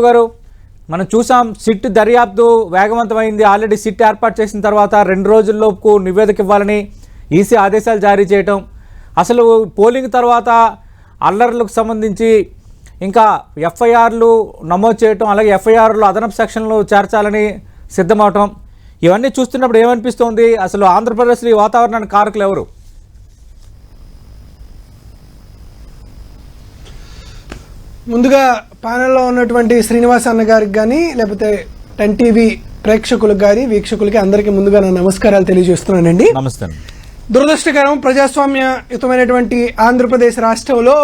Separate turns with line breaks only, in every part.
గారు మనం చూసాం సిట్ దర్యాప్తు వేగవంతమైంది. ఆల్రెడీ సిట్ ఏర్పాటు చేసిన తర్వాత రెండు రోజుల్లోపు నివేదిక ఇవ్వాలని ఈసీ ఆదేశాలు జారీ చేయటం. అసలు పోలింగ్ తర్వాత అల్లర్లకు సంబంధించి ఇంకా ఎఫ్ఐఆర్లు నమోదు చేయటం అలాగే ఎఫ్ఐఆర్లు అదనపు సెక్షన్లు చేర్చాలని సిద్ధమవటం. ఇవన్నీ చూస్తున్నప్పుడు ఏమనిపిస్తోంది? అసలు ఆంధ్రప్రదేశ్లో ఈ వాతావరణానికి కారకులు ఎవరు?
ముందుగా ప్యానెల్లో ఉన్నటువంటి శ్రీనివాస్ అన్న గారికి కానీ లేకపోతే టెన్ టీవీ ప్రేక్షకులకు కానీ వీక్షకులకి అందరికీ ముందుగా నా నమస్కారాలు తెలియజేస్తున్నానండి.
నమస్తే
దురదృష్టకరం ప్రజాస్వామ్యయుతమైనటువంటి ఆంధ్రప్రదేశ్ రాష్ట్రంలో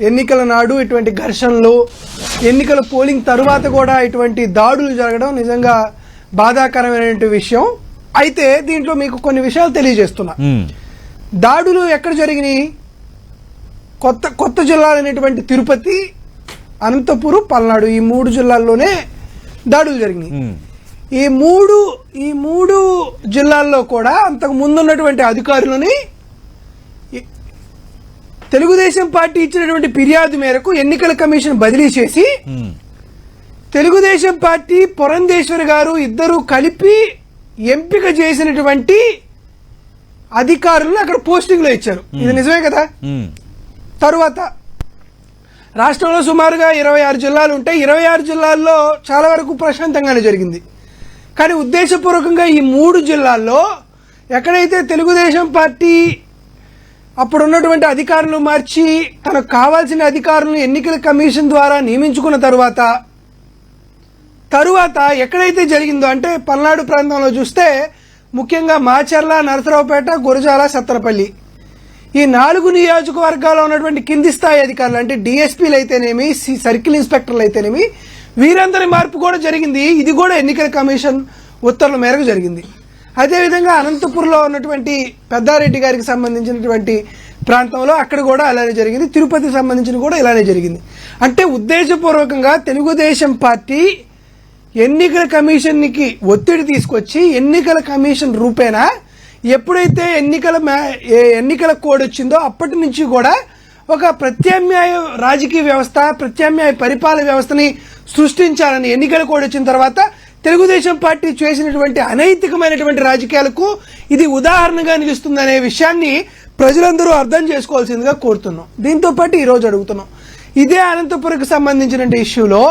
ఎన్నికల నాడు ఇటువంటి ఘర్షణలు ఎన్నికల పోలింగ్ తరువాత కూడా ఇటువంటి దాడులు జరగడం నిజంగా బాధాకరమైనటువంటి విషయం. అయితే దీంట్లో మీకు కొన్ని విషయాలు తెలియజేస్తున్నా.
ఉమ్,
దాడులు ఎక్కడ జరిగినాయి? కొత్త కొత్త జిల్లాలైనటువంటి తిరుపతి అనంతపురం పల్నాడు ఈ మూడు జిల్లాల్లోనే దాడులు జరిగినాయి. ఈ మూడు ఈ మూడు జిల్లాల్లో కూడా అంతకు ముందున్నటువంటి అధికారులని తెలుగుదేశం పార్టీ ఇచ్చినటువంటి ఫిర్యాదు మేరకు ఎన్నికల కమిషన్ బదిలీ చేసి తెలుగుదేశం పార్టీ పురంధేశ్వరి గారు ఇద్దరు కలిపి ఎంపిక చేసినటువంటి అధికారులను అక్కడ పోస్టింగ్లో ఇచ్చారు. ఇది నిజమే కదా? తరువాత రాష్ట్రంలో సుమారుగా ఇరవై ఆరు జిల్లాలు ఉంటాయి ఇరవై ఆరు జిల్లాల్లో చాలా వరకు ప్రశాంతంగానే జరిగింది. కానీ ఉద్దేశపూర్వకంగా ఈ మూడు జిల్లాల్లో ఎక్కడైతే తెలుగుదేశం పార్టీ అప్పుడు ఉన్నటువంటి అధికారులు మార్చి తనకు కావాల్సిన అధికారులను ఎన్నికల కమిషన్ ద్వారా నియమించుకున్న తరువాత తరువాత ఎక్కడైతే జరిగిందో అంటే పల్నాడు ప్రాంతంలో చూస్తే ముఖ్యంగా మాచర్ల నరసరావుపేట గురజాల సత్తరపల్లి. ఈ నాలుగు నియోజకవర్గాల్లో ఉన్నటువంటి కింది స్థాయి అధికారులు అంటే డిఎస్పీలు అయితేనేమి సి- సర్కిల్ ఇన్స్పెక్టర్లు అయితేనేమి వీరందరి మార్పు కూడా జరిగింది. ఇది కూడా ఎన్నికల కమిషన్ ఉత్తర్వుల మేరకు జరిగింది. అదేవిధంగా అనంతపురంలో ఉన్నటువంటి పెద్దారెడ్డి గారికి సంబంధించినటువంటి ప్రాంతంలో అక్కడ కూడా అలానే జరిగింది. తిరుపతికి సంబంధించిన కూడా ఇలానే జరిగింది. అంటే ఉద్దేశపూర్వకంగా తెలుగుదేశం పార్టీ ఎన్నికల కమిషన్కి ఒత్తిడి తీసుకొచ్చి ఎన్నికల కమిషన్ రూపేణా ఎప్పుడైతే ఎన్నికల ఎన్నికల కోడ్ వచ్చిందో అప్పటి నుంచి కూడా ఒక ప్రత్యామ్నాయ రాజకీయ వ్యవస్థ ప్రత్యామ్నాయ పరిపాలన వ్యవస్థని సృష్టించాలని ఎన్నికల కోడ్ వచ్చిన తర్వాత తెలుగుదేశం పార్టీ చేసినటువంటి అనైతికమైనటువంటి రాజకీయాలకు ఇది ఉదాహరణగా నిలుస్తుందనే విషయాన్ని ప్రజలందరూ అర్థం చేసుకోవాల్సిందిగా కోరుతున్నాం. దీంతో పాటు ఈరోజు అడుగుతున్నాం. ఇదే అనంతపురంకి సంబంధించిన ఇష్యూలో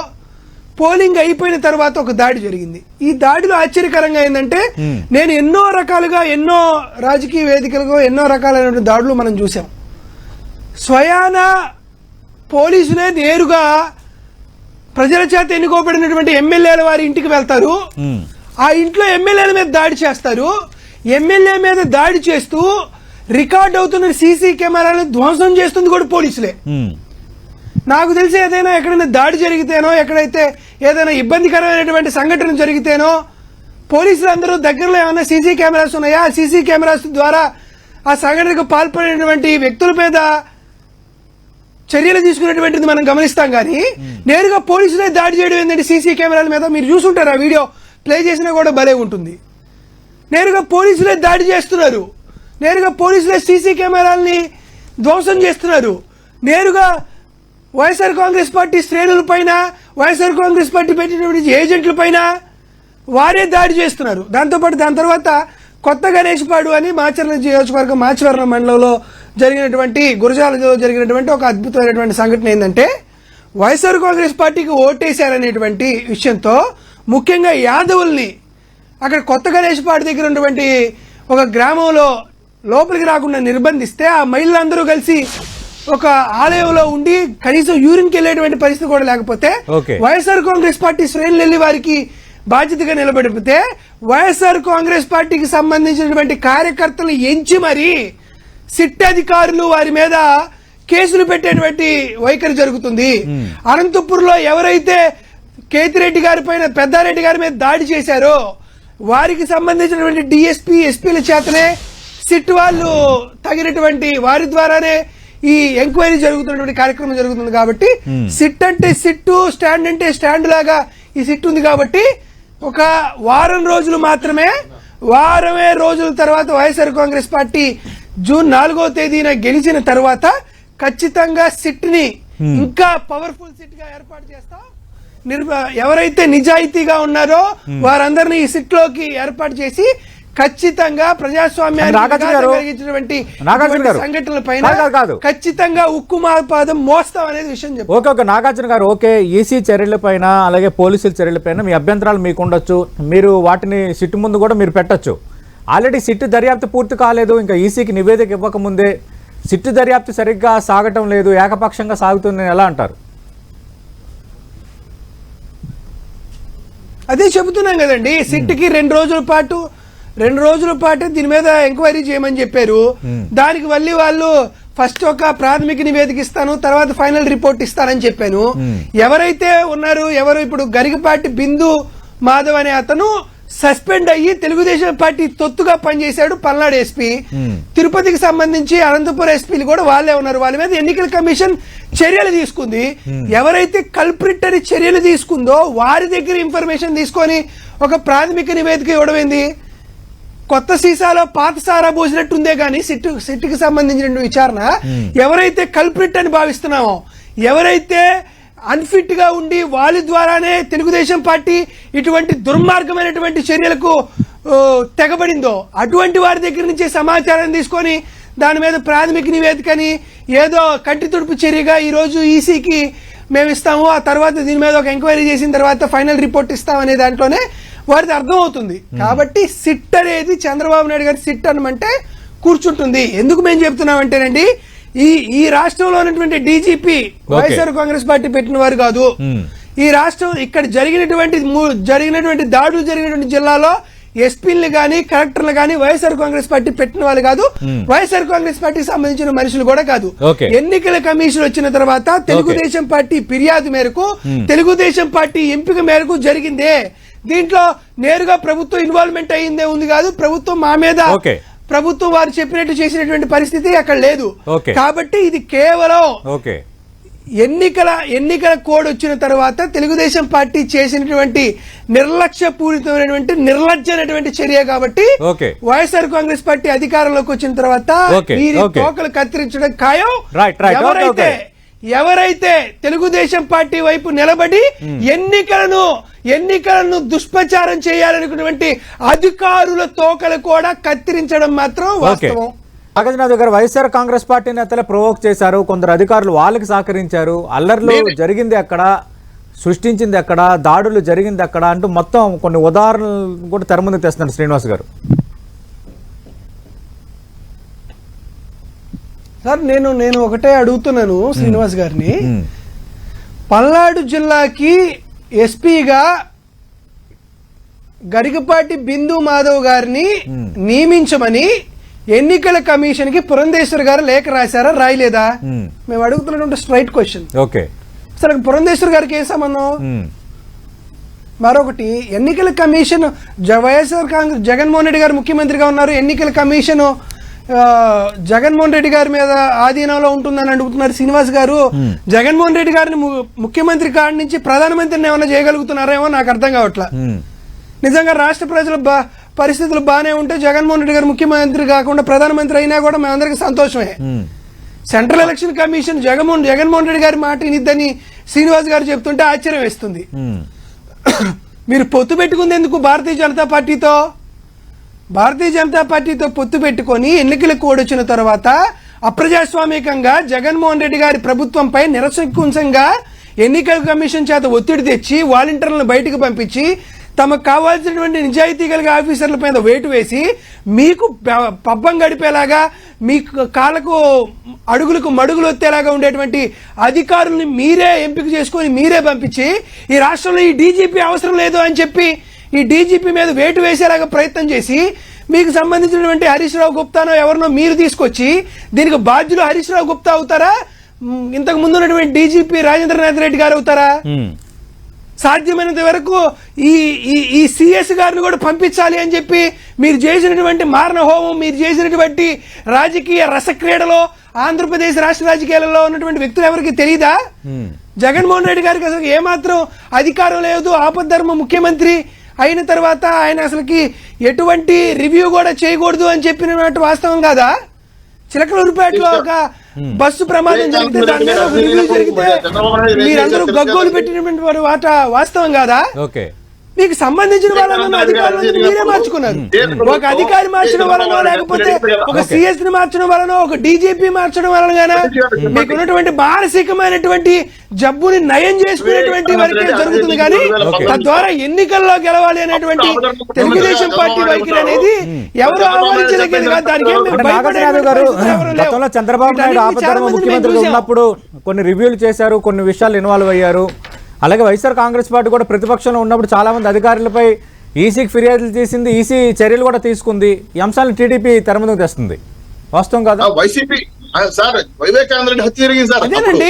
పోలింగ్ అయిపోయిన తర్వాత ఒక దాడి జరిగింది. ఈ దాడిలో ఆశ్చర్యకరంగా ఏంటంటే నేను ఎన్నో రకాలుగా ఎన్నో రాజకీయ వేదికలకు ఎన్నో రకాలైనటువంటి దాడులు మనం చూసాం స్వయాన పోలీసులే నేరుగా ప్రజల చేత ఎన్నుకోబడినటువంటి ఎమ్మెల్యేల వారి ఇంటికి వెళ్తారు. ఆ ఇంట్లో ఎమ్మెల్యేల మీద దాడి చేస్తారు. ఎమ్మెల్యే మీద దాడి చేస్తూ రికార్డ్ అవుతున్న సీసీ కెమెరాలను ధ్వంసం చేస్తుంది కూడా పోలీసులే. నాకు తెలిసి ఏదైనా ఎక్కడైనా దాడి జరిగితేనో ఎక్కడైతే ఏదైనా ఇబ్బందికరమైనటువంటి సంఘటన జరిగితేనో పోలీసులు అందరూ దగ్గరలో ఏమైనా సీసీ కెమెరాస్ ఉన్నాయా? ఆ సీసీ కెమెరాస్ ద్వారా ఆ సంఘటనకు పాల్పడినటువంటి వ్యక్తుల మీద చర్యలు తీసుకునేటువంటిది మనం గమనిస్తాం కానీ నేరుగా పోలీసులే దాడి చేయడం ఏంటంటే సీసీ కెమెరాల మీద మీరు చూసుంటారు ఆ వీడియో ప్లే చేసినా కూడా భలే ఉంటుంది. నేరుగా పోలీసులే దాడి చేస్తున్నారు. నేరుగా పోలీసులే సీసీ కెమెరాల్ని ధ్వంసం చేస్తున్నారు. నేరుగా వైఎస్ఆర్ కాంగ్రెస్ పార్టీ శ్రేణుల పైన వైఎస్ఆర్ కాంగ్రెస్ పార్టీ పెట్టినటువంటి ఏజెంట్ల పైన వారే దాడి చేస్తున్నారు. దాంతోపాటు దాని తర్వాత కొత్త గణేష్పాడు అని మాచర్ల నియోజకవర్గం మాచవరం మండలంలో జరిగినటువంటి గురజాలలో జరిగినటువంటి ఒక అద్భుతమైనటువంటి సంఘటన ఏంటంటే వైఎస్ఆర్ కాంగ్రెస్ పార్టీకి ఓటేశారనేటువంటి విషయంతో ముఖ్యంగా యాదవుల్ని అక్కడ కొత్త గణేష్పాడు దగ్గర ఉన్నటువంటి ఒక గ్రామంలో లోపలికి రాకుండా నిర్బంధిస్తే ఆ మహిళలందరూ కలిసి ఒక ఆలయంలో ఉండి కనీసం యూరిన్కి వెళ్ళేటువంటి పరిస్థితి కూడా లేకపోతే. వైఎస్ఆర్ కాంగ్రెస్ పార్టీ శ్రేణులు వెళ్ళి వారికి బాధ్యతగా నిలబడిపోతే వైఎస్ఆర్ కాంగ్రెస్ పార్టీకి సంబంధించినటువంటి కార్యకర్తలు ఎంచి మరి సిట్ అధికారులు వారి మీద కేసులు పెట్టేటువంటి వైఖరి జరుగుతుంది అనంతపురంలో ఎవరైతే కేతిరెడ్డి గారి పైన పెద్దారెడ్డి గారి మీద దాడి చేశారో వారికి సంబంధించినటువంటి డిఎస్పీ ఎస్పీల చేతనే సిట్ వాళ్ళు తగినటువంటి వారి ద్వారానే ఈ ఎంక్వైరీ జరుగుతున్నటువంటి కార్యక్రమం జరుగుతుంది కాబట్టి సిట్ అంటే సిట్టు స్టాండ్ అంటే స్టాండ్ లాగా ఈ సిట్ ఉంది కాబట్టి ఒక వారం రోజులు మాత్రమే వారమే రోజుల తర్వాత వైఎస్ఆర్ కాంగ్రెస్ పార్టీ జూన్ నాలుగో తేదీన గెలిచిన తర్వాత ఖచ్చితంగా సిట్ని ఇంకా పవర్ఫుల్ సిట్గా ఏర్పాటు చేస్తాం. ఎవరైతే నిజాయితీగా ఉన్నారో వారందరినీ ఈ సిట్లోకి ఏర్పాటు చేసి ఖచ్చితంగా. సంఘటనల పైన
కాదు.
ఖచ్చితంగా ఉక్కు మాపాదం మోస్తాం అనేది విషయం
ఓకే ఓకే. నాగార్జున గారు ఓకే. ఈసీ చర్యలపైన అలాగే పోలీసుల చర్యలపైన మీ అభ్యంతరాలు మీకు ఉండొచ్చు. మీరు వాటిని సిట్టు ముందు కూడా మీరు పెట్టొచ్చు. ఆల్రెడీ సిట్టు దర్యాప్తు పూర్తి కాలేదు. ఇంకా ఈసీకి నివేదిక ఇవ్వకముందే సిట్టు దర్యాప్తు సరిగ్గా సాగటం లేదు. ఏకపక్షంగా సాగుతుందని ఎలా అంటారు?
అదే చెబుతున్నాం కదండి. సిట్కి రెండు రోజుల పాటు రెండు రోజుల పాటు దీని మీద ఎంక్వైరీ చేయమని చెప్పారు. దానికి మళ్ళీ వాళ్ళు ఫస్ట్ ఒక ప్రాథమిక నివేదిక ఇస్తాను తర్వాత ఫైనల్ రిపోర్ట్ ఇస్తానని చెప్పాను. ఎవరైతే ఉన్నారు ఎవరు ఇప్పుడు గరికపాటి బిందు మాధవ్ అనే అతను సస్పెండ్ అయ్యి తెలుగుదేశం పార్టీ తొత్తుగా పనిచేశాడు పల్నాడు ఎస్పీ. తిరుపతికి సంబంధించి అనంతపురం ఎస్పీలు కూడా వాళ్ళే ఉన్నారు. వాళ్ళ మీద ఎన్నికల కమిషన్ చర్యలు తీసుకుంది. ఎవరైతే కల్ప్రిటరీ చర్యలు తీసుకుందో వారి దగ్గర ఇన్ఫర్మేషన్ తీసుకొని ఒక ప్రాథమిక నివేదిక ఇవ్వడమైంది కొత్త సీసాలో పాత సారా పోసినట్టుందే కానీ సిట్టు సిట్టుకి సంబంధించిన విచారణ. ఎవరైతే కల్ప్రిట్ అని భావిస్తున్నామో ఎవరైతే అన్ఫిట్గా ఉండి వాళ్ళ ద్వారానే తెలుగుదేశం పార్టీ ఇటువంటి దుర్మార్గమైనటువంటి చర్యలకు తెగబడిందో అటువంటి వారి దగ్గర నుంచి సమాచారం తీసుకొని దాని మీద ప్రాథమిక నివేదికని ఏదో కంటి తుడుపు చర్యగా ఈ రోజు ఈసీకి మేము ఇస్తాము ఆ తర్వాత దీని మీద ఒక ఎంక్వైరీ చేసిన తర్వాత ఫైనల్ రిపోర్ట్ ఇస్తాం అనే దాంట్లోనే వారిది అర్థం అవుతుంది కాబట్టి సిట్ అనేది చంద్రబాబు నాయుడు గారి సిట్ అనమంటే కూర్చుంటుంది. ఎందుకు మేము చెప్తున్నామంటేనండి ఈ ఈ రాష్ట్రంలో ఉన్నటువంటి డీజీపీ వైఎస్ఆర్ కాంగ్రెస్ పార్టీ పెట్టిన వారు కాదు. ఈ రాష్ట్రం ఇక్కడ జరిగినటువంటి జరిగినటువంటి దాడులు జరిగినటువంటి జిల్లాలో ఎస్పీలు గాని కలెక్టర్లు గాని వైఎస్ఆర్ కాంగ్రెస్ పార్టీ పెట్టిన వాళ్ళు కాదు. వైఎస్ఆర్ కాంగ్రెస్ పార్టీకి సంబంధించిన మనుషులు కూడా కాదు. ఎన్నికల కమిషన్ వచ్చిన తర్వాత తెలుగుదేశం పార్టీ ఫిర్యాదు మేరకు తెలుగుదేశం పార్టీ ఎంపిక మేరకు జరిగిందే. దీంట్లో నేరుగా ప్రభుత్వం ఇన్వాల్వ్మెంట్ అయ్యిందే ఉంది కాదు ప్రభుత్వం మా మీద. ప్రభుత్వం వారు చెప్పినట్టు చేసినటువంటి పరిస్థితి అక్కడ లేదు. కాబట్టి ఇది కేవలం ఎన్నికల ఎన్నికల కోడ్ వచ్చిన తర్వాత తెలుగుదేశం పార్టీ చేసినటువంటి నిర్లక్ష్య పూరితమైనటువంటి నిర్లజ్జమైనటువంటి చర్య కాబట్టి. వైఎస్ఆర్ కాంగ్రెస్ పార్టీ అధికారంలోకి వచ్చిన తర్వాత
okay.
తోకలు కత్తిరించడం ఖాయం ఎవరైతే. ఎవరైతే తెలుగుదేశం పార్టీ వైపు నిలబడి ఎన్నికలను ఎన్నికలను దుష్ప్రచారం చేయాలనుకున్నటువంటి అధికారుల తోకలు కూడా కత్తిరించడం మాత్రం వాస్తవం.
నాగార్జున గారు వైఎస్ఆర్ కాంగ్రెస్ పార్టీ నేతలే ప్రొవోక్ చేశారు కొందరు అధికారులు వాళ్ళకి సహకరించారు అల్లర్లు జరిగింది అక్కడ సృష్టించింది అక్కడ దాడులు జరిగింది అక్కడ అంటూ మొత్తం కొన్ని ఉదాహరణలు కూడా తెర ముందుకు తెస్తున్నారు శ్రీనివాస్ గారు.
సార్ నేను నేను ఒకటే అడుగుతున్నాను శ్రీనివాస్ గారిని. పల్నాడు జిల్లాకి ఎస్పీగా గరికపాటి బిందు మాధవ్ గారిని నియమించమని ఎన్నికల కమిషన్కి పురంధేశ్వర్ గారు లేఖ రాశారా రాయలేదా. మేము. అడుగుతున్నటువంటి స్ట్రైట్ క్వశ్చన్
ఓకే.
అసలు పురంధేశ్వర్ గారికి ఏం సంబంధం. మరొకటి ఎన్నికల కమిషన్ వైఎస్ఆర్ కాంగ్రెస్ జగన్మోహన్ రెడ్డి గారు ముఖ్యమంత్రిగా ఉన్నారు ఎన్నికల కమిషన్ జగన్మోహన్ రెడ్డి గారి మీద ఆధీనంలో ఉంటుందని అడుగుతున్నారు శ్రీనివాస్ గారు జగన్మోహన్ రెడ్డి గారిని ముఖ్యమంత్రి కాడి నుంచి ప్రధానమంత్రిని ఏమైనా చేయగలుగుతున్నారేమో నాకు అర్థం కావట్లా
ఉమ్.
నిజంగా రాష్ట్ర ప్రజల పరిస్థితులు బాగానే ఉంటే జగన్మోహన్ రెడ్డి గారు ముఖ్యమంత్రి కాకుండా ప్రధానమంత్రి అయినా కూడా మేమందరికీ సంతోషమే
ఉమ్.
Central election commission Jaganmohan Jaganmohan Reddy గారి మాట ఇనిద్దని శ్రీనివాస్ గారు చెప్తుంటే ఆశ్చర్యం వేస్తుంది. మీరు పొత్తు పెట్టుకుంది ఎందుకు భారతీయ జనతా పార్టీతో భారతీయ జనతా పార్టీతో పొత్తు పెట్టుకొని ఎన్నికల కోడ్ వచ్చిన తర్వాత అప్రజాస్వామికంగా జగన్మోహన్ రెడ్డి గారి ప్రభుత్వంపై నిరసంకుంసంగా ఎన్నికల కమిషన్ చేత ఒత్తిడి తెచ్చి వాలంటీర్లను బయటకు పంపించి తమకు కావాల్సినటువంటి నిజాయితీ కలిగే ఆఫీసర్ల మీద వేటు వేసి మీకు ప- పబ్బం గడిపేలాగా మీకు కాళ్ళకు అడుగులకు మడుగులు వచ్చేలాగా ఉండేటువంటి అధికారుల్ని మీరే ఎంపిక చేసుకొని మీరే పంపించి ఈ రాష్ట్రంలో ఈ డీజీపీ అవసరం లేదు అని చెప్పి ఈ డీజీపీ మీద వేటు వేసేలాగా ప్రయత్నం చేసి మీకు సంబంధించినటువంటి హరీష్ రావు గుప్తానో ఎవరినో మీరు తీసుకొచ్చి దీనికి బాధ్యులు హరీష్ రావు గుప్తా అవుతారా ఇంతకు ముందు ఉన్నటువంటి డీజీపీ రాజేంద్రనాథ్ రెడ్డి గారు అవుతారా. సాధ్యమైనంత వరకు ఈ ఈ ఈ సిఎస్ గారిని కూడా పంపించాలి అని చెప్పి మీరు చేసినటువంటి మారణ హోమం మీరు చేసినటువంటి రాజకీయ రసక్రీడలో ఆంధ్రప్రదేశ్ రాష్ట్ర రాజకీయాలలో ఉన్నటువంటి వ్యక్తులు ఎవరికి తెలియదా. జగన్మోహన్ రెడ్డి గారికి అసలు ఏమాత్రం అధికారం లేదు ఆపద్ధర్మ ముఖ్యమంత్రి అయిన తర్వాత ఆయన అసలుకి ఎటువంటి రివ్యూ కూడా చేయకూడదు అని చెప్పినటువంటి వాస్తవం కాదా? చిలకలూరుపేటలో ఒక బస్సు ప్రమాదం జరిగితే దాని మీద రివ్యూ జరిగితే మీరందరూ గగ్గోలు పెట్టినటువంటి వాట వాస్తవం కాదా?
ఓకే.
మీకు సంబంధించిన వాళ్ళను అధికారులను మీరే మార్చుకున్నారు. ఒక అధికారి మార్చడం వలన లేకపోతే ఒక సిఎస్ని మార్చడం వలన ఒక డీజీపీ మార్చడం వలన మీకు ఉన్నటువంటి మానసికమైనటువంటి జబ్బుని నయం చేసుకునేటువంటి వరకే జరుగుతుంది కానీ తద్వారా ఎన్నికల్లో గెలవాలి అనేటువంటి తెలుగుదేశం పార్టీ వైఖరి అనేది ఎవరు దానికి.
గతంలో చంద్రబాబు నాయుడు ముఖ్యమంత్రిగా
చూసాం.
ఉన్నప్పుడు కొన్ని రివ్యూలు చేశారు కొన్ని విషయాలు ఇన్వాల్వ్ అయ్యారు. అలాగే వైఎస్ఆర్ కాంగ్రెస్ పార్టీ కూడా ప్రతిపక్షంలో ఉన్నప్పుడు చాలా మంది అధికారులపై ఈసీకి ఫిర్యాదులు చేసింది ఈసీ చర్యలు కూడా తీసుకుంది. ఈ అంశాలను టీడీపీ తెర తెస్తుంది. వాస్తవం కాదు?
వైసీపీ సార్ వివేకానంద రెడ్డి హత్య జరిగింది సార్
అదేనండి.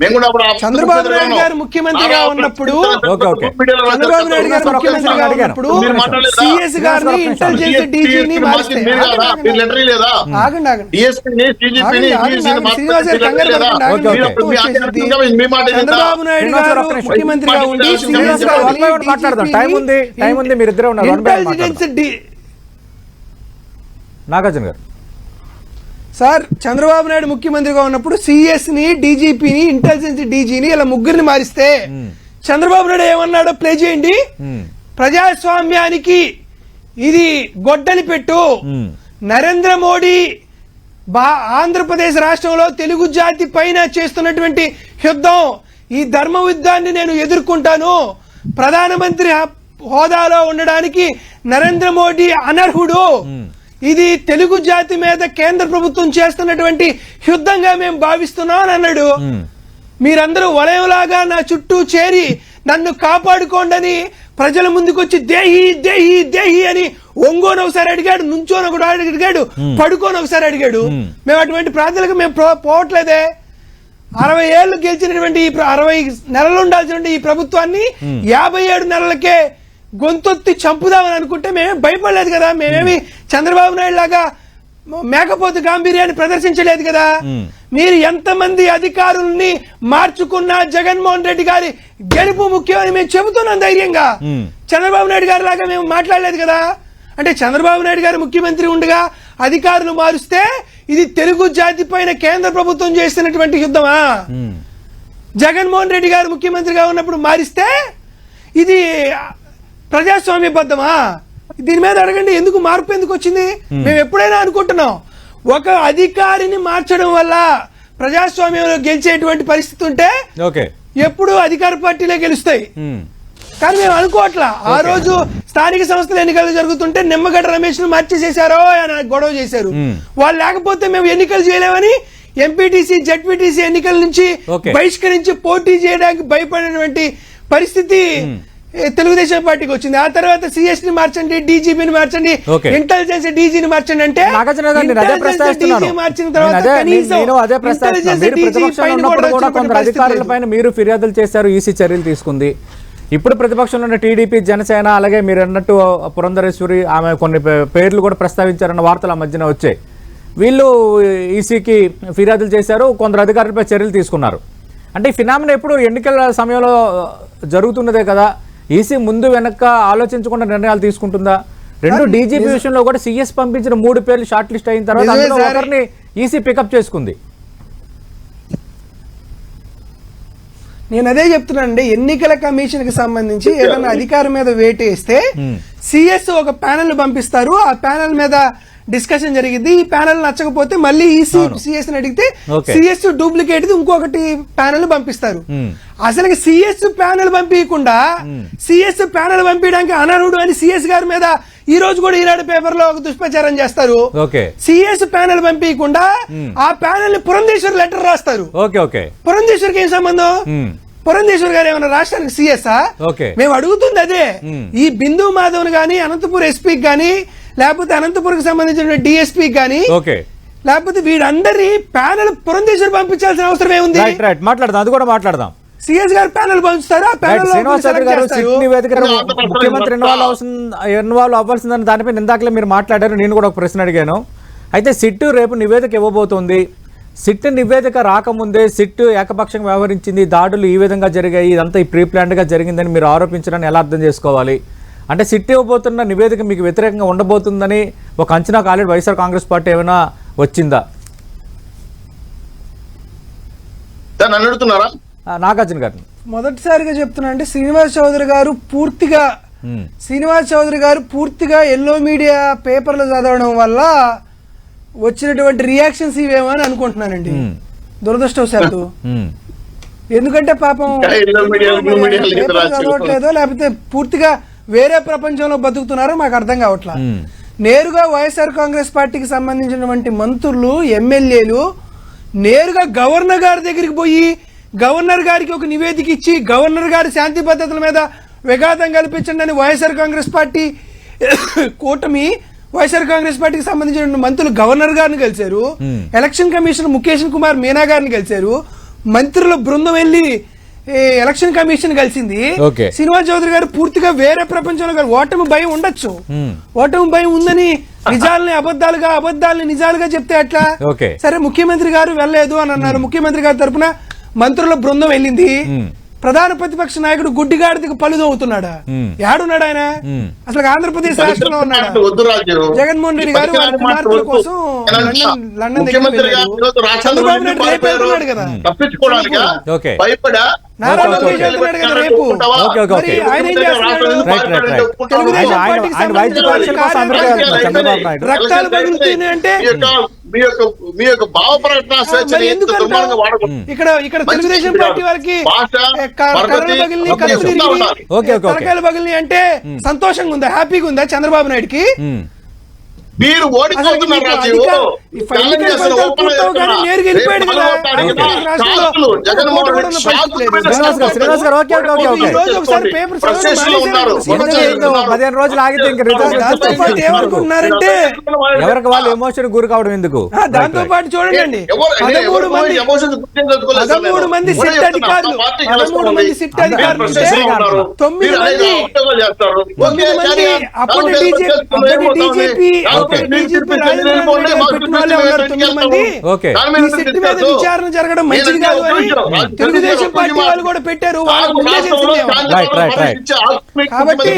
మేము కూడా అప్పుడు
చంద్రబాబు నాయుడు గారు ముఖ్యమంత్రిగా ఉన్నప్పుడు
ఓకే, ఓకే.
చంద్రబాబు నాయుడు గారు ముఖ్యమంత్రిగా ఉన్నప్పుడు
మీరు మాట్లాడలేదా?
సిఎస్ గారిని ఇంటెలిజెన్స్ డీజీని
మీరు
ఆగండి ఆగండి? చంద్రబాబు నాయుడు
గారు.
ముఖ్యమంత్రిగా ఉండి
శ్రీనివాస్ గారు
మాట్లాడదాం. టైం ఉంది, టైం ఉంది, మీరిద్దరే ఉన్నారు. నాగార్జున గారు.
సార్ చంద్రబాబు నాయుడు ముఖ్యమంత్రిగా ఉన్నప్పుడు సిఎస్ని డీజీపీని ఇంటెలిజెన్స్ డీజీని ఇలా ముగ్గురిని మారిస్తే చంద్రబాబు నాయుడు ఏమన్నాడో ప్లే చేయండి. ప్రజాస్వామ్యానికి ఇది గొడ్డలి పెట్టు. నరేంద్ర మోడీ బా ఆంధ్రప్రదేశ్ రాష్ట్రంలో తెలుగు జాతి పైన చేస్తున్నటువంటి యుద్ధం ఈ ధర్మ యుద్ధాన్ని నేను ఎదుర్కొంటాను. ప్రధానమంత్రి హోదాలో ఉండడానికి నరేంద్ర మోడీ అనర్హుడు. ఇది తెలుగు జాతి మీద కేంద్ర ప్రభుత్వం చేస్తున్నటువంటి యుద్ధంగా మేము భావిస్తున్నాం అని అన్నాడు. మీరందరూ వలయంలాగా నా చుట్టూ చేరి నన్ను కాపాడుకోండని ప్రజల ముందుకొచ్చి దేహి దేహి దేహి అని ఒంగోని ఒకసారి అడిగాడు నుంచోని ఒకటి అడిగాడు పడుకోని ఒకసారి అడిగాడు. మేము. అటువంటి ప్రార్థనలకు మేము పోవట్లేదే. అరవై ఏళ్ళు గెలిచినటువంటి అరవై నెలలు ఉండాల్సిన ఈ ప్రభుత్వాన్ని యాభై ఏడు నెలలకే గొంతొత్తి చంపుదామని అనుకుంటే మేమేం భయపడలేదు కదా? మేమేమి చంద్రబాబు నాయుడు లాగా మేకపోతు గాంభీర్యాన్ని ప్రదర్శించలేదు కదా? మీరు ఎంతమంది అధికారుల్ని మార్చుకున్నా జగన్మోహన్ రెడ్డి గారి గెలుపు ముఖ్యమని మేము చెబుతున్నాం ధైర్యంగా. చంద్రబాబు నాయుడు గారి లాగా మేము మాట్లాడలేదు కదా? అంటే చంద్రబాబు నాయుడు గారు ముఖ్యమంత్రి ఉండగా అధికారులు మారుస్తే ఇది తెలుగు జాతి పైన కేంద్ర ప్రభుత్వం చేస్తున్నటువంటి యుద్ధమా. జగన్మోహన్ రెడ్డి గారు ముఖ్యమంత్రిగా ఉన్నప్పుడు మారిస్తే ఇది ప్రజాస్వామ్యబద్ధమా దీని మీద అడగండి ఎందుకు మార్పు ఎందుకు వచ్చింది? మేము. ఎప్పుడైనా అనుకుంటున్నాం ఒక అధికారిని మార్చడం వల్ల ప్రజాస్వామ్యంలో గెలిచేటువంటి పరిస్థితి ఉంటే ఎప్పుడు అధికార పార్టీలే గెలుస్తాయి. కానీ మేము అనుకోవట్లా. ఆ రోజు స్థానిక సంస్థల ఎన్నికలు జరుగుతుంటే నిమ్మగడ్డ రమేష్ను మార్చేసేశారో అని గొడవ చేశారు. వాళ్ళు లేకపోతే మేము ఎన్నికలు చేయలేమని ఎంపీటీసీ జడ్పీటీసీ ఎన్నికల నుంచి. బహిష్కరించి పోటీ చేయడానికి భయపడినటువంటి పరిస్థితి తెలుగుదేశం పార్టీకి వచ్చింది. ఆ తర్వాత సిఎస్ని మార్చండి డీజీపీని మార్చండి. ఇంటెలిజెన్స్ డీజీని మార్చండి అంటే మార్చిన తర్వాత
మీరు. అధికారులపైన ఫిర్యాదులు చేశారు ఈసీ చర్యలు తీసుకుంది. ఇప్పుడు ప్రతిపక్షంలో ఉన్న టీడీపీ జనసేన అలాగే మీరు అన్నట్టు పురంధరేశ్వరి ఆమె కొన్ని పేర్లు కూడా ప్రస్తావించారన్న వార్తలు ఆ మధ్యన వచ్చాయి. వీళ్ళు ఈసీకి ఫిర్యాదులు చేశారు కొందరు అధికారులపై చర్యలు తీసుకున్నారు. అంటే ఈ ఫినామిన ఎప్పుడు ఎన్నికల సమయంలో జరుగుతున్నదే కదా. ఈసీ ముందు వెనక ఆలోచించకుండా నిర్ణయాలు తీసుకుంటుందా? రెండు డీజీపీ విషయంలో కూడా సీఎస్ పంపించిన మూడు పేర్లు షార్ట్ లిస్ట్ అయిన తర్వాత అందులో. ఒకరిని ఈసీ పికప్ చేసుకుంది.
నేను అదే చెప్తున్నానండి ఎన్నికల కమిషన్కి సంబంధించి ఏదైనా అధికారం మీద వేటేస్తే సిఎస్ ఒక ప్యానెల్ పంపిస్తారు. ఆ ప్యానెల్ మీద డిస్కషన్ జరిగింది. ఈ ప్యానెల్ నచ్చకపోతే మళ్ళీ ఈసీ సిఎస్ అడిగితే. సిఎస్ డూప్లికేట్ ఇంకొకటి ప్యానెల్ పంపిస్తారు. అసలు సిఎస్ ప్యానెల్ పంపించకుండా సిఎస్ ప్యానెల్ పంపించడానికి అనర్హుడు అని సిఎస్ గారి మీద ఈ రోజు కూడా ఈనాడు పేపర్లో ఒక దుష్ప్రచారం చేస్తారు. సిఎస్ ప్యానెల్ పంపించకుండా ఆ ప్యానెల్ని పురంధేశ్వర్ లెటర్ రాస్తారు.
ఓకే
పురంధేశ్వర్కి ఏం సంబంధం. పురంధేశ్వర్ గారు ఏమన్నా రాష్ట్రానికి సీఎస్. మేము అడుగుతుంది అదే. ఈ బిందు మాధవన్ గాని అనంతపూర్ ఎస్పీకి గాని లేకపోతే అనంతపురం సంబంధించిన డిఎస్పీకి గాని
ఓకే.
లేకపోతే వీడందరి ప్యానెల్ పురంధేశ్వర్ పంపించాల్సిన అవసరం ఏముంది?
రైట్ రైట్ మాట్లాడదాం. అది కూడా మాట్లాడదాం.
సిఎస్ గారు ప్యానెల్ పంచుతారు? ఆ ప్యానెల్
ముఖ్యమంత్రి ఇన్వాల్వ్ అవసరం ఇన్వాల్వ్ అవ్వాల్సిందని దానిపై ఇందాకలే మీరు మాట్లాడారు. నేను కూడా ఒక ప్రశ్న అడిగాను. అయితే సిట్ రేపు నివేదిక ఇవ్వబోతోంది. సిట్ నివేదిక రాకముందే సిట్ ఏకపక్షంగా వ్యవహరించింది. దాడులు ఈ విధంగా జరిగాయి. ఇదంతా ఈ ప్రీ గా జరిగిందని మీరు ఆరోపించడాన్ని ఎలా అర్థం చేసుకోవాలి? అంటే సిట్ ఇవ్వబోతున్న నివేదిక మీకు వ్యతిరేకంగా ఉండబోతుందని ఒక అంచనాకు ఆల్రెడీ వైఎస్ఆర్ కాంగ్రెస్ పార్టీ ఏమైనా వచ్చిందా?
అడుగుతున్నారా?
నాగార్జున గారు
మొదటిసారిగా చెప్తున్నా అంటే శ్రీనివాస్ చౌదరి గారు పూర్తిగా శ్రీనివాస్ చౌదరి గారు పూర్తిగా ఎల్లో మీడియా పేపర్లు చదవడం వల్ల వచ్చినటువంటి రియాక్షన్స్ ఇవేమో అని అనుకుంటున్నానండి. దురదృష్టవశాత్తు. ఎందుకంటే పాపం. చదవట్లేదో లేకపోతే పూర్తిగా వేరే ప్రపంచంలో బతుకుతున్నారో మాకు అర్థం కావట్లా. నేరుగా వైఎస్ఆర్ కాంగ్రెస్ పార్టీకి సంబంధించినటువంటి మంత్రులు ఎమ్మెల్యేలు నేరుగా గవర్నర్ గారి దగ్గరికి పోయి గవర్నర్ గారికి ఒక నివేదిక ఇచ్చి గవర్నర్ గారి శాంతి భద్రతల మీద విఘాతం కల్పించండి అని వైఎస్ఆర్ కాంగ్రెస్ పార్టీ కూటమి వైఎస్ఆర్ కాంగ్రెస్ పార్టీకి సంబంధించిన మంత్రులు గవర్నర్ గారిని కలిశారు. ఎలక్షన్ కమిషనర్ ముఖేష్ కుమార్ మీనా గారిని కలిశారు మంత్రుల బృందం వెళ్ళి ఎలక్షన్ కమిషన్ కలిసింది. శ్రీనివాస్ చౌదరి గారు పూర్తిగా వేరే ప్రపంచంలో గారు ఓటమి భయం ఉండొచ్చు. ఓటమి భయం ఉందని నిజాలని అబద్ధాలుగా అబద్ధాలని నిజాలుగా చెప్తే ఎట్లా
Okay.
సరే ముఖ్యమంత్రి గారు వెళ్ళలేదు అని అన్నారు ముఖ్యమంత్రి గారి తరపున మంత్రుల బృందం వెళ్ళింది. ప్రధాన ప్రతిపక్ష నాయకుడు గుడ్డిగాడికి పలుదు అవుతున్నాడా
Hmm.
ఏడున్నాడు ఆయన. అసలు ఆంధ్రప్రదేశ్ రాష్ట్రంలో ఉన్నాడా
వద్దు రాజు
జగన్మోహన్ రెడ్డి గారు కుమార్తెల కోసం లండన్ లండన్ దగ్గరికి
ముఖ్యమంత్రి గారు
వెళ్ళారు.
ఈరోజు రాష్ట్రాలు
చంద్రబాబు నాయుడు రేపు
పారిపోయారు.
వెళ్తున్నాడు కదా.
భయపడా
రక్తాలు అంటే
మీ యొక్క మీ యొక్క భావ ప్రకటన స్వేచ్ఛని ఎంత? దుర్మార్గంగా వాడకూడదు.
ఇక్కడ ఇక్కడ తెలుగుదేశం. పార్టీ అంటే సంతోషంగా ఉందా హ్యాపీగా ఉందా చంద్రబాబు నాయుడుకి.
మీరు ఓడిపోతున్నారు రాజీవ్.
పదిహేను రోజులు ఆగితే ఇంకా రిజల్ట్స్
దాంతో
వచ్చేస్తాయి.
పాటు ఏమనుకుంటున్నారంటే?
ఎవరికి వాళ్ళు ఎమోషన్ గురి కావడం ఎందుకు?
దాంతో పాటు చూడండి. పదమూడు మంది పదమూడు. మంది సిట్ అధికారులు. పదమూడు. మంది సిట్ అధికారులు. తొమ్మిది మంది. తొమ్మిది మంది అప్పటి డీజీపీ డీజీపీ రాజేంద్ర వాళ్ళే ఉన్నారు తొమ్మిది మంది?
ఓకే.
దాని
ఈ
మీద
సిట్ మీద విచారణ జరగడం మంచిది కాదు అని తెలుగుదేశం పార్టీ వాళ్ళు కూడా పెట్టారు. వాళ్ళకు ముందే
ఆత్మీయ
కాబట్టి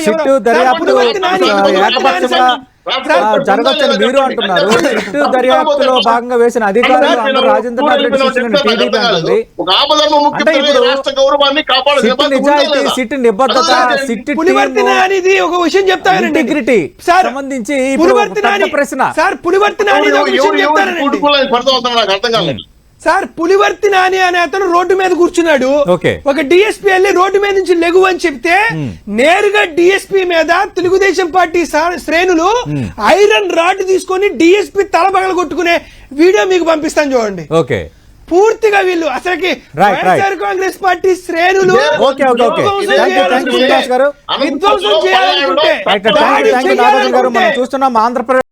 సిట్టు- దర్యాప్తు ఏకపక్షంగా జరగొచ్చని మీరు అంటున్నారు. దర్యాప్తులో భాగంగా వేసిన అధికారులు అందరూ రాజేంద్రనాథ్ రెడ్డి శిక్షణ టీడీపీ అంటుంది
ముఖ్యమంత్రి
ఇప్పుడు
రాష్ట్ర గౌరవాన్ని కాపాడే
సిట్టు
నిబద్ధత ఉందా
నిజాయితీ? సిట్టు నిబద్ధత
పులివర్తి అనేది ఒక విషయం చెప్తానండి
ఇంటిగ్రిటీ
సార్
సంబంధించి ప్రశ్న.
సార్ పులివర్తి నాని
ఎవరు-
ఒక విషయం చెప్తానండి
అర్థం కాలేదు.
సార్ పులివర్తి నాని అనే అతను రోడ్డు మీద కూర్చున్నాడు.
ఓకే.
ఒక డిఎస్పీ వెళ్ళి రోడ్డు మీద నుంచి లెగు అని చెప్తే నేరుగా డిఎస్పీ మీద తెలుగుదేశం పార్టీ శ్రేణులు ఐరన్ రాడ్ తీసుకొని డిఎస్పీ తల పగల కొట్టుకునే వీడియో మీకు పంపిస్తాను చూడండి.
ఓకే.
పూర్తిగా వీళ్ళు అసలుకి. వైఎస్ఆర్ కాంగ్రెస్ పార్టీ శ్రేణులు
ఓకే, ఓకే, ఓకే.
విధ్వంసం చేయాలనుకుంటే-
చూస్తున్నాం ఆంధ్రప్రదేశ్